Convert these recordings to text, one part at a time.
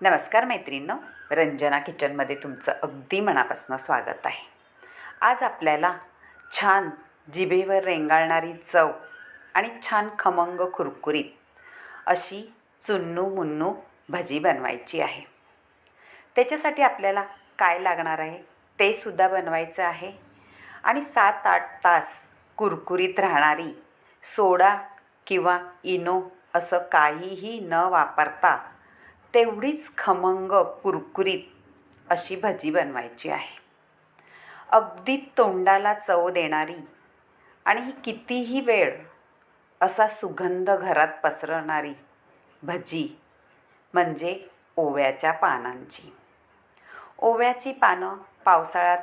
नमस्कार मैत्रिणींनो रंजना किचनमध्ये तुमचं अगदी मनापासून स्वागत आहे. आज आपल्याला छान जिभेवर रेंगाळणारी चव आणि छान खमंग कुरकुरीत अशी चुन्नू मुन्नू भजी बनवायची आहे. त्याच्यासाठी आपल्याला काय लागणार आहे ते सुद्धा बनवायचं आहे आणि सात आठ तास कुरकुरीत राहणारी सोडा किंवा इनो असं काहीही न वापरता तेवढीच खमंग कुरकुरीत अशी भजी बनवायची आहे. अगदी तोंडाला चव देणारी आणि ही कितीही वेळ असा सुगंध घरात पसरणारी भजी म्हणजे ओव्याच्या पानांची. ओव्याची पानं पावसाळ्यात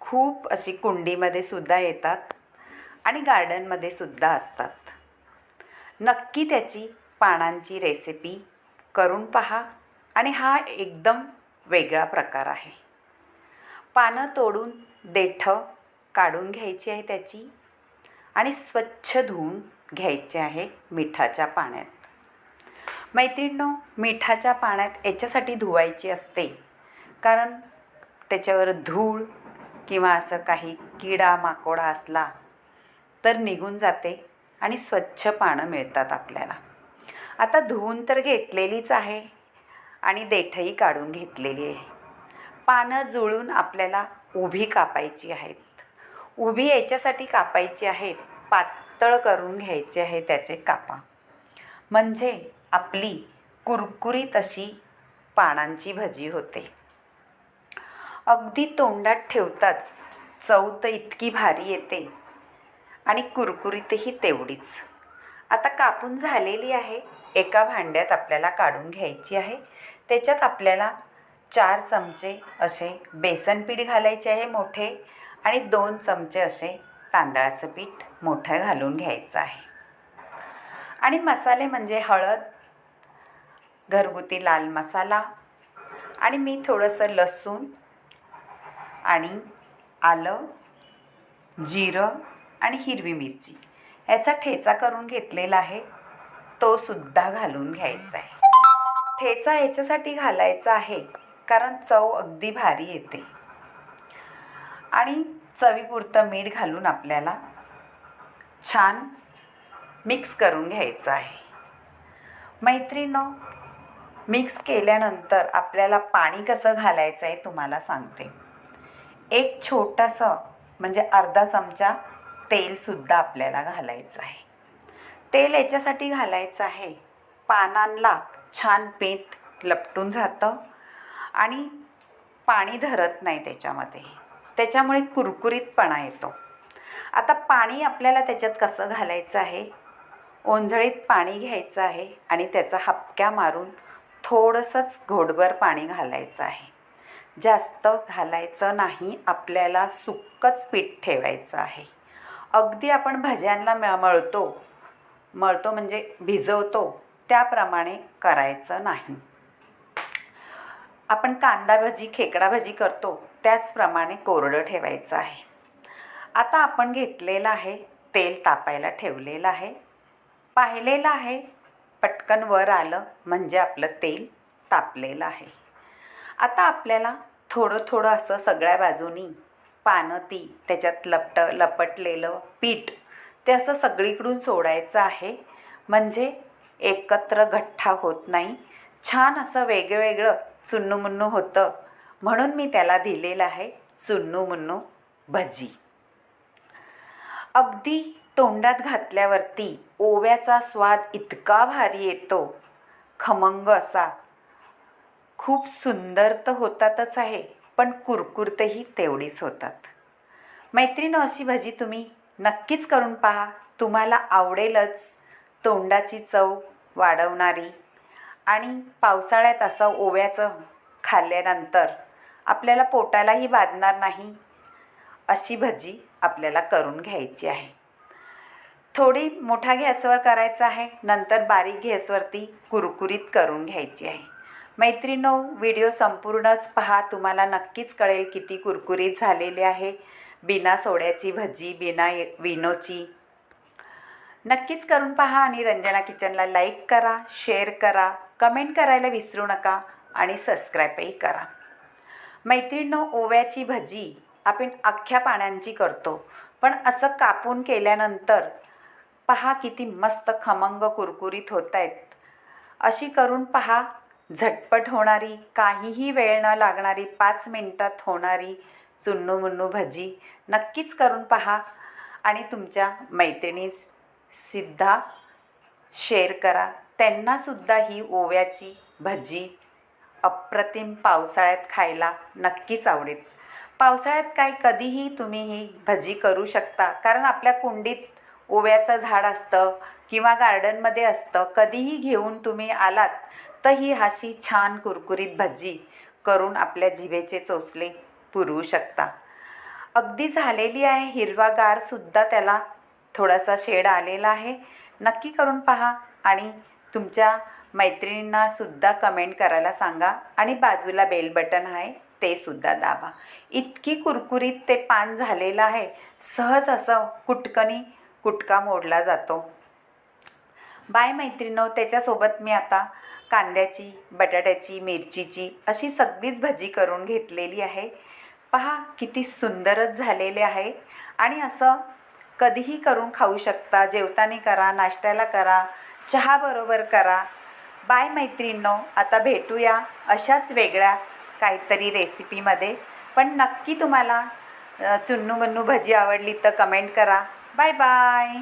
खूप अशी कुंडीमध्ये सुद्धा येतात आणि गार्डनमध्ये सुद्धा असतात. नक्की त्याची पानांची रेसिपी करून पहा आणि हा एकदम वेगळा प्रकार आहे. पानं तोडून देठं काढून घ्यायची आहे त्याची आणि स्वच्छ धुवून घ्यायचे आहे मिठाच्या पाण्यात. मैत्रिणींनो मिठाच्या पाण्यात याच्यासाठी धुवायची असते कारण त्याच्यावर धूळ किंवा असं काही किडा माकोडा असला तर निघून जाते आणि स्वच्छ पानं मिळतात आपल्याला. आता धुवून तर घेतलेलीच आहे. आणि देठही काढून घेतलेली आहे. पानं जुळून आपल्याला उभी कापायची आहेत. उभी याच्यासाठी कापायची आहेत पातळ करून घ्यायचे आहे त्याचे कापा. म्हणजे आपली कुरकुरीत अशी पानांची भजी होते. अगदी तोंडात ठेवताच चव तर इतकी भारी येते. आणि कुरकुरीतही तेवढीच. आता कापून झालेली आहे एका भांड्यात आपल्याला काढून घ्यायची आहे. त्याच्यात आपल्याला चार चमचे असे बेसन पीठ घालायचे आहे मोठे आणि दोन चमचे असे तांदळाचं पीठ मोठं घालून घ्यायचं आहे. आणि मसाले म्हणजे हळद घरगुती लाल मसाला आणि मी थोडंसं लसूण आणि आलं जिरं आणि हिरवी मिरची. याचा ठेचा करून घेतलेला आहे. तो सुद्धा घालून घ्यायचा आहे. ठेचा याच्यासाठी घालायचा आहे कारण चव अगदी भारी येते. आणि चवीपुरतं मीठ घालून आपल्याला छान मिक्स करून घ्यायचं आहे. मैत्रिणो मिक्स केल्यानंतर आपल्याला पाणी कसं घालायचं आहे तुम्हाला सांगते. एक छोटंसं म्हणजे अर्धा चमचा तेलसुद्धा आपल्याला घालायचं आहे. तेल याच्यासाठी घालायचं आहे. पानांना छान पीठ लपटून राहतं आणि पाणी धरत नाही त्याच्यामध्ये. त्याच्यामुळे कुरकुरीतपणा येतो. आता पाणी आपल्याला त्याच्यात कसं घालायचं आहे? ओंजळीत पाणी घ्यायचं आहे आणि त्याचा हपक्या मारून थोडंसंच घोडभर पाणी घालायचं आहे. जास्त घालायचं नाही आपल्याला सुक्कच पीठ ठेवायचं आहे. अगदी आपण भज्यांना मळतो मळतो म्हणजे भिजवतो त्याप्रमाणे करायचं नाही. आपण कांदा भजी खेकडा भजी करतो त्याचप्रमाणे कोरडं ठेवायचं आहे. आता आपण घेतलेलं आहे तेल तापायला ठेवलेलं आहे. पाहिलेलं आहे पटकन वर आलं म्हणजे आपलं तेल तापलेलं आहे. आता आपल्याला थोडं थोडं असं सगळ्या बाजूनी पानं ती त्याच्यात लपट लपटलेलं पीठ ते असं सगळीकडून सोडायचं आहे. म्हणजे एकत्र गठ्ठा होत नाही. छान असं वेगवेगळं चुन्नूमुन्नू होतं. म्हणून मी त्याला दिलेलं आहे चुन्नू मुन्नू भजी. अगदी तोंडात घातल्यावरती ओव्याचा स्वाद इतका भारी येतो. खमंग असा. खूप सुंदर तर होतातच आहे पण कुरकुरतही तेवढीच होतात. मैत्रीण अशी भजी तुम्ही नक्कीच करून पहा. तुम्हाला आवडेलच तोंडाची चव वाढवणारी. आणि पावसाळ्यात असं ओव्याचं खाल्ल्यानंतर आपल्याला पोटालाही बाधणार नाही अशी भजी आपल्याला करून घ्यायची आहे. थोडी मोठा गॅसवर करायचं आहे. नंतर बारीक गॅसवरती कुरकुरीत करून घ्यायची आहे. मैत्रिणो व्हिडिओ संपूर्णच पहा. तुम्हाला नक्कीच कळेल किती कुरकुरीत झालेले आहे. बिना सोड्याची भजी बिना विनोची. नक्कीच करून पहा आणि रंजना किचनला लाईक करा शेअर करा कमेंट करायला विसरू नका आणि सबस्क्राईबही करा. मैत्रिणींनो ओव्याची भजी आपण अख्ख्या पाण्यांची करतो पण असं कापून केल्यानंतर पहा किती मस्त खमंग कुरकुरीत होत आहेत अशी करून पहा झटपट होणारी काहीही वेळ न लागणारी पाच मिनटात होणारी चुन्नू मुन्नू भजी नक्कीच करून पहा आणि तुमच्या मैत्रिणीसुद्धा शेअर करा. त्यांनासुद्धा ही ओव्याची भजी अप्रतिम पावसाळ्यात खायला नक्कीच आवडेल. पावसाळ्यात काय कधीही तुम्ही ही भजी करू शकता. कारण आपल्या कुंडीत ओव्याचं झाड असतं किंवा गार्डनमध्ये असतं. कधीही घेऊन तुम्ही आलात तर ही अशी छान कुरकुरीत भजी करून आपल्या जिभेचे चोचले पुरवू शकता. अगदी झालेली आहे हिरवागारसुद्धा त्याला थोडासा शेड आलेला आहे. नक्की करून पहा आणि तुमच्या मैत्रिणींनासुद्धा कमेंट करायला सांगा आणि बाजूला बेल बटन आहे ते सुद्धा दाबा. इतकी कुरकुरीत ते पान झालेलं आहे. सहज असं कुटकनी कुटका मोडला जातो. बाय मैत्रिणो त्याच्यासोबत मी आता कांद्याची बटाट्याची मिरचीची अशी सगळीच भजी करून घेतलेली आहे. पहा किती सुंदरच झालेले आहे. आणि असं कधीही करून खाऊ शकता. जेवताना करा नाश्त्याला करा चहाबरोबर करा. बाय मैत्रिणींनो आता भेटूया अशाच वेगळ्या काहीतरी रेसिपीमध्ये पण नक्की तुम्हाला चुन्नू मुन्नू भजी आवडली तर कमेंट करा. Bye bye